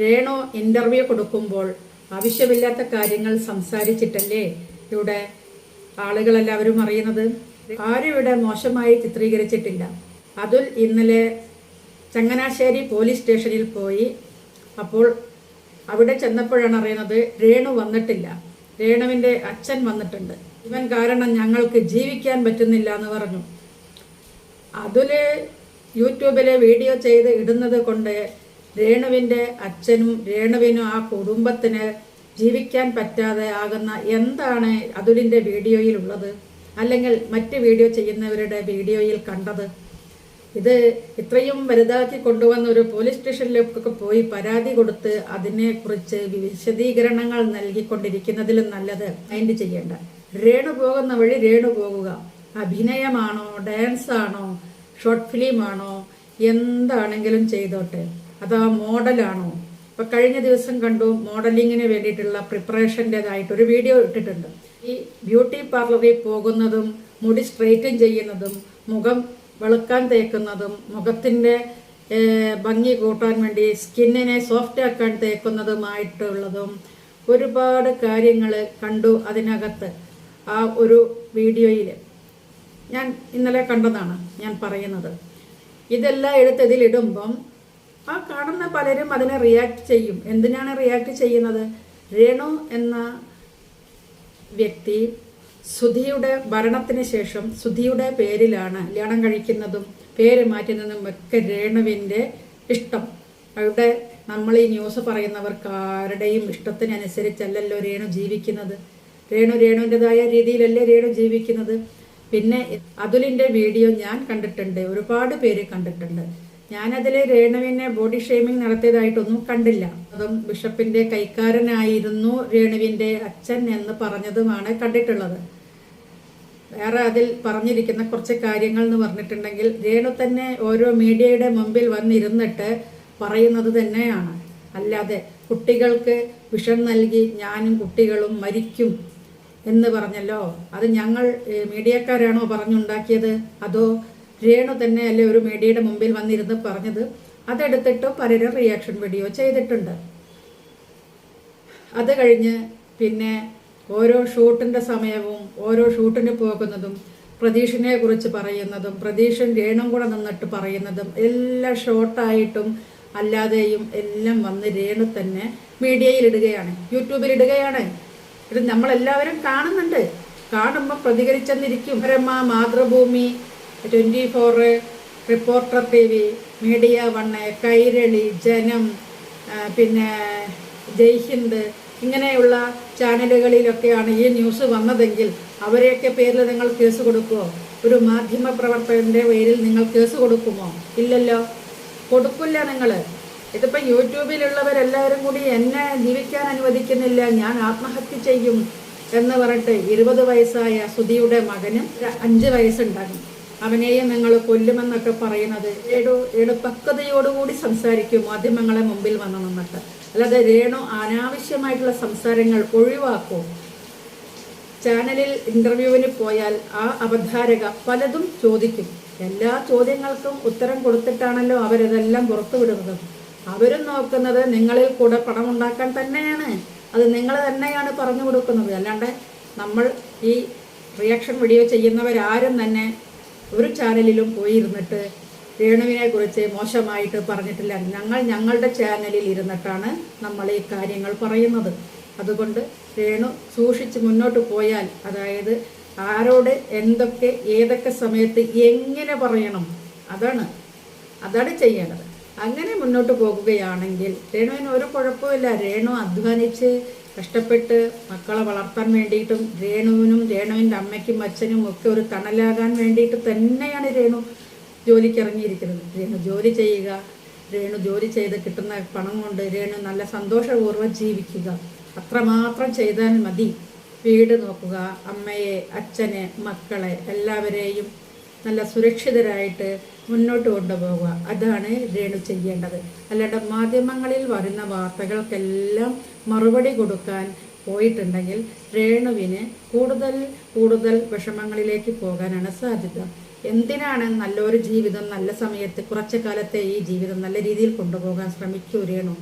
Renu interview കൊടുക്കുമ്പോൾ ആവശ്യമില്ലാത്ത കാര്യങ്ങൾ സംസാരിച്ചിട്ടല്ലേ ഇവിടെ ആളുകളെല്ലാവരും അറിയുന്നത്? ആരും ഇവിടെ മോശമായി ചിത്രീകരിച്ചിട്ടില്ല. അതുൽ ഇന്നലെ ചങ്ങനാശ്ശേരി പോലീസ് സ്റ്റേഷനിൽ പോയി. അപ്പോൾ അവിടെ ചെന്നപ്പോഴാണ് അറിയുന്നത് രേണു വന്നിട്ടില്ല. രേണുവിന്റെ അച്ഛൻ വന്നിട്ടുണ്ട്. ഇവൻ കാരണം ഞങ്ങൾക്ക് ജീവിക്കാൻ പറ്റുന്നില്ല എന്ന് പറഞ്ഞു. അതുൽ യൂട്യൂബിലെ വീഡിയോ ചെയ്ത് ഇടുന്നത് കൊണ്ട് രേണുവിന്റെ അച്ഛനും രേണുവിനും ആ കുടുംബത്തിന് ജീവിക്കാൻ പറ്റാതെ ആകുന്ന എന്താണ് അതുലിന്റെ വീഡിയോയിലുള്ളത്? അല്ലെങ്കിൽ മറ്റ് വീഡിയോ ചെയ്യുന്നവരുടെ വീഡിയോയിൽ കണ്ടത്? ഇത് ഇത്രയും വലുതാക്കി കൊണ്ടുവന്ന ഒരു പോലീസ് സ്റ്റേഷനിലേക്കൊക്കെ പോയി പരാതി കൊടുത്ത് അതിനെക്കുറിച്ച് വിശദീകരണങ്ങൾ നൽകിക്കൊണ്ടിരിക്കുന്നതിലും നല്ലത് മൈൻഡ് ചെയ്യേണ്ട. രേണു പോകുന്ന വഴി രേണു പോകുക. അഭിനയമാണോ ഡാൻസ് ആണോ ഷോർട്ട് ഫിലിമാണോ എന്താണെങ്കിലും ചെയ്തോട്ടെ. അതാ മോഡലാണോ? ഇപ്പൊ കഴിഞ്ഞ ദിവസം കണ്ടു മോഡലിങ്ങിന് വേണ്ടിയിട്ടുള്ള പ്രിപ്പറേഷന്റെതായിട്ട് ഒരു വീഡിയോ ഇട്ടിട്ടുണ്ട്. ഈ ബ്യൂട്ടി പാർലറിൽ പോകുന്നതും മുടി സ്ട്രെയിറ്റൻ ചെയ്യുന്നതും മുഖം വെളുക്കാൻ തേക്കുന്നതും മുഖത്തിന്റെ ഭംഗി കൂട്ടാൻ വേണ്ടി സ്കിന്നിനെ സോഫ്റ്റ് ആക്കാൻ തേക്കുന്നതുമായിട്ടുള്ളതും ഒരുപാട് കാര്യങ്ങൾ കണ്ടു അതിനകത്ത് ആ ഒരു വീഡിയോയിൽ. ഞാൻ ഇന്നലെ കണ്ടതാണ് ഞാൻ പറയുന്നത്. ഇതെല്ലാം എടുത്ത് ഇതിലിടുമ്പം ആ കാണുന്ന പലരും അതിനെ റിയാക്ട് ചെയ്യും. എന്തിനാണ് റിയാക്ട് ചെയ്യുന്നത്? രേണു എന്ന വ്യക്തി സുധിയുടെ ഭരണത്തിന് ശേഷം സുധിയുടെ പേരിലാണ് കല്യാണം കഴിക്കുന്നതും പേര് മാറ്റുന്നതും ഒക്കെ രേണുവിന്റെ ഇഷ്ടം. അവിടെ നമ്മൾ ഈ ന്യൂസ് പറയുന്നവർക്ക് ആരുടെയും ഇഷ്ടത്തിനനുസരിച്ചല്ലല്ലോ രേണു ജീവിക്കുന്നത്. രേണു രേണുവിന്റെതായ രീതിയിലല്ലേ രേണു ജീവിക്കുന്നത്. പിന്നെ അതുലിന്റെ വീഡിയോ ഞാൻ കണ്ടിട്ടുണ്ട്. ഒരുപാട് പേര് കണ്ടിട്ടുണ്ട്. ഞാനതിൽ രേണുവിനെ ബോഡി ഷെയ്മിങ് നടത്തിയതായിട്ടൊന്നും കണ്ടില്ല. അതും ബിഷപ്പിന്റെ കൈക്കാരനായിരുന്നു രേണുവിന്റെ അച്ഛൻ എന്ന് പറഞ്ഞതുമാണ് കണ്ടിട്ടുള്ളത്. വേറെ അതിൽ പറഞ്ഞിരിക്കുന്ന കുറച്ച് കാര്യങ്ങൾ എന്ന് പറഞ്ഞിട്ടുണ്ടെങ്കിൽ രേണു തന്നെ ഓരോ മീഡിയയുടെ മുമ്പിൽ വന്നിരുന്നിട്ട് പറയുന്നത് തന്നെയാണ്. അല്ലാതെ കുട്ടികൾക്ക് വിഷം നൽകി ഞാനും കുട്ടികളും മരിക്കും എന്ന് പറഞ്ഞല്ലോ. അത് ഞങ്ങൾ മീഡിയക്കാരാണോ പറഞ്ഞുണ്ടാക്കിയത്? അതോ രേണു തന്നെ അല്ലെ ഒരു മീഡിയയുടെ മുമ്പിൽ വന്നിരുന്ന് പറഞ്ഞത്? അതെടുത്തിട്ട് പലരും റിയാക്ഷൻ വീഡിയോ ചെയ്തിട്ടുണ്ട്. അത് കഴിഞ്ഞ് പിന്നെ ഓരോ ഷൂട്ടിന്റെ സമയവും ഓരോ ഷൂട്ടിന് പോകുന്നതും പ്രതീഷിനെ കുറിച്ച് പറയുന്നതും പ്രതീഷൻ രേണും കൂടെ നിന്നിട്ട് പറയുന്നതും എല്ലാം ഷോർട്ടായിട്ടും അല്ലാതെയും എല്ലാം വന്ന് രേണു തന്നെ മീഡിയയിൽ ഇടുകയാണ്. യൂട്യൂബിൽ ഇടുകയാണ്. ഇത് നമ്മളെല്ലാവരും കാണുന്നുണ്ട്. കാണുമ്പോൾ പ്രതികരിച്ചെന്നിരിക്കും. പരമ Mathrubhumi twenty four reporter T V media one Kairali Janam പിന്നെ ജയ്ഹിന്ദ് ഇങ്ങനെയുള്ള ചാനലുകളിലൊക്കെയാണ് ഈ ന്യൂസ് വന്നതെങ്കിൽ അവരെയൊക്കെ പേരിൽ നിങ്ങൾ കേസ് കൊടുക്കുമോ ഒരു മാധ്യമ പ്രവർത്തകന്റെ പേരിൽ നിങ്ങൾ കേസ് കൊടുക്കുമോ? ഇല്ലല്ലോ. കൊടുക്കില്ല നിങ്ങൾ ഇതിപ്പോൾ യൂട്യൂബിലുള്ളവരെല്ലാവരും കൂടി എന്നെ ജീവിക്കാൻ അനുവദിക്കുന്നില്ല ഞാൻ ആത്മഹത്യ ചെയ്യും എന്ന് പറഞ്ഞിട്ട് ഇരുപത് വയസ്സായ സുധിയുടെ മകനും അഞ്ച് വയസ്സുണ്ടാകും. അവനെയും നിങ്ങൾ കൊല്ലുമെന്നൊക്കെ പറയുന്നത് ഏടു ഏടു പക്വതയോടുകൂടി സംസാരിക്കും മാധ്യമങ്ങളെ മുമ്പിൽ വന്ന് നിന്നിട്ട് അല്ലാതെ രേണു അനാവശ്യമായിട്ടുള്ള സംസാരങ്ങൾ ഒഴിവാക്കും. ചാനലിൽ ഇന്റർവ്യൂവിന് പോയാൽ ആ അവധാരക പലതും ചോദിക്കും. എല്ലാ ചോദ്യങ്ങൾക്കും ഉത്തരം കൊടുത്തിട്ടാണല്ലോ അവരിതെല്ലാം പുറത്തുവിടുന്നത് അവരും നോക്കുന്നത് നിങ്ങളിൽ കൂടെ പണം ഉണ്ടാക്കാൻ തന്നെയാണ്. അത് നിങ്ങൾ തന്നെയാണ് പറഞ്ഞു കൊടുക്കുന്നത്. അല്ലാണ്ട് നമ്മൾ ഈ റിയാക്ഷൻ വീഡിയോ ചെയ്യുന്നവരാരും തന്നെ ഒരു ചാനലിലും പോയി ഇരുന്നിട്ട് രേണുവിനെ കുറിച്ച് മോശമായിട്ട് പറഞ്ഞിട്ടില്ല. ഞങ്ങൾ ഞങ്ങളുടെ ചാനലിൽ ഇരുന്നിട്ടാണ് നമ്മൾ ഈ കാര്യങ്ങൾ പറയുന്നത്. അതുകൊണ്ട് രേണു സൂക്ഷിച്ച് മുന്നോട്ട് പോയാൽ അതായത് ആരോട് എന്തൊക്കെ ഏതൊക്കെ സമയത്ത് എങ്ങനെ പറയണം അതാണ് അതാണ് ചെയ്യേണ്ടത്. അങ്ങനെ മുന്നോട്ട് പോകുകയാണെങ്കിൽ രേണുവിന് ഒരു കുഴപ്പമില്ല രേണു അധ്വാനിച്ച് കഷ്ടപ്പെട്ട് മക്കളെ വളർത്താൻ വേണ്ടിയിട്ടും രേണുവിനും രേണുവിന്റെ അമ്മയ്ക്കും അച്ഛനും ഒക്കെ ഒരു തണലാകാൻ വേണ്ടിയിട്ട് തന്നെയാണ് രേണു ജോലിക്ക് ഇറങ്ങിയിരിക്കുന്നത്. രേണു ജോലി ചെയ്യുക രേണു ജോലി ചെയ്ത് കിട്ടുന്ന പണം കൊണ്ട് രേണു നല്ല സന്തോഷപൂർവം ജീവിക്കുക. അത്രമാത്രം ചെയ്താൽ മതി. വീട് നോക്കുക അമ്മയെ അച്ഛനെ മക്കളെ എല്ലാവരെയും നല്ല സുരക്ഷിതരായിട്ട് മുന്നോട്ട് കൊണ്ടുപോകുക അതാണ് രേണു ചെയ്യേണ്ടത്. അല്ലാണ്ട് മാധ്യമങ്ങളിൽ വരുന്ന വാർത്തകൾക്കെല്ലാം മറുപടി കൊടുക്കാൻ പോയിട്ടുണ്ടെങ്കിൽ രേണുവിന് കൂടുതൽ കൂടുതൽ വിഷമങ്ങളിലേക്ക് പോകാനാണ് സാധ്യത. എന്തിനാണ് നല്ലൊരു ജീവിതം നല്ല സമയത്ത് കുറച്ചു കാലത്തെ ഈ ജീവിതം നല്ല രീതിയിൽ കൊണ്ടുപോകാൻ ശ്രമിക്കൂ രേണു?